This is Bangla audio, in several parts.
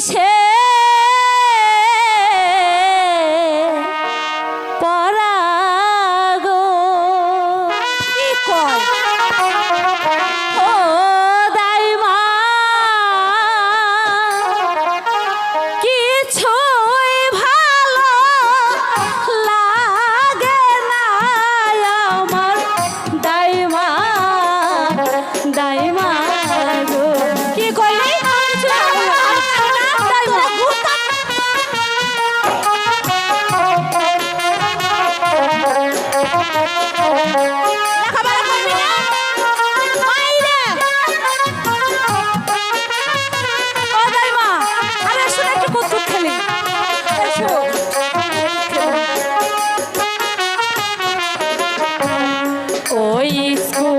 কিসে Oi, escuta.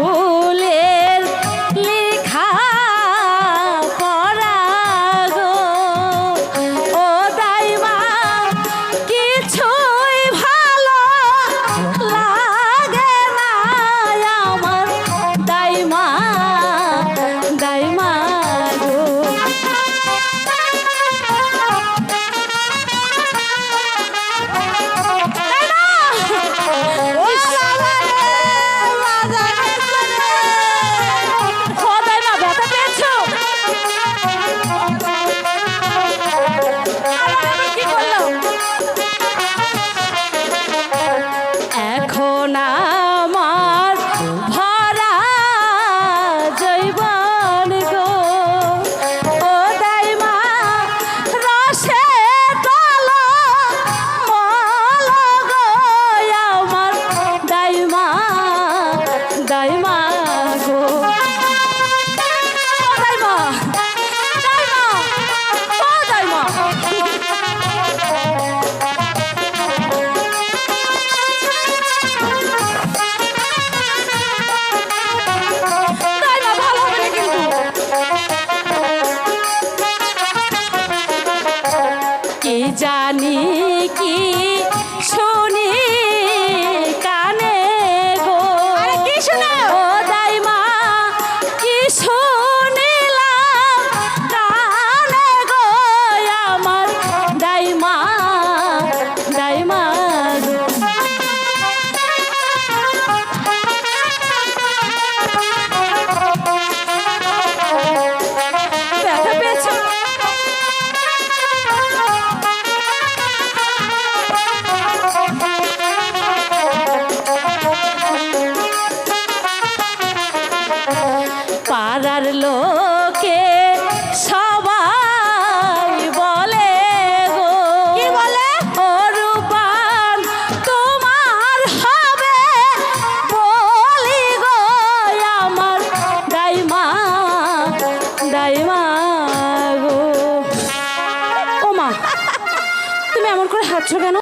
जाने की লোকে সবাই বলে গো কি বলে? রূপান তোমার হবে বলি গো আমার দাইমা দাইমা গো। ও মা তুমি এমন করে হাঁটছো কেন?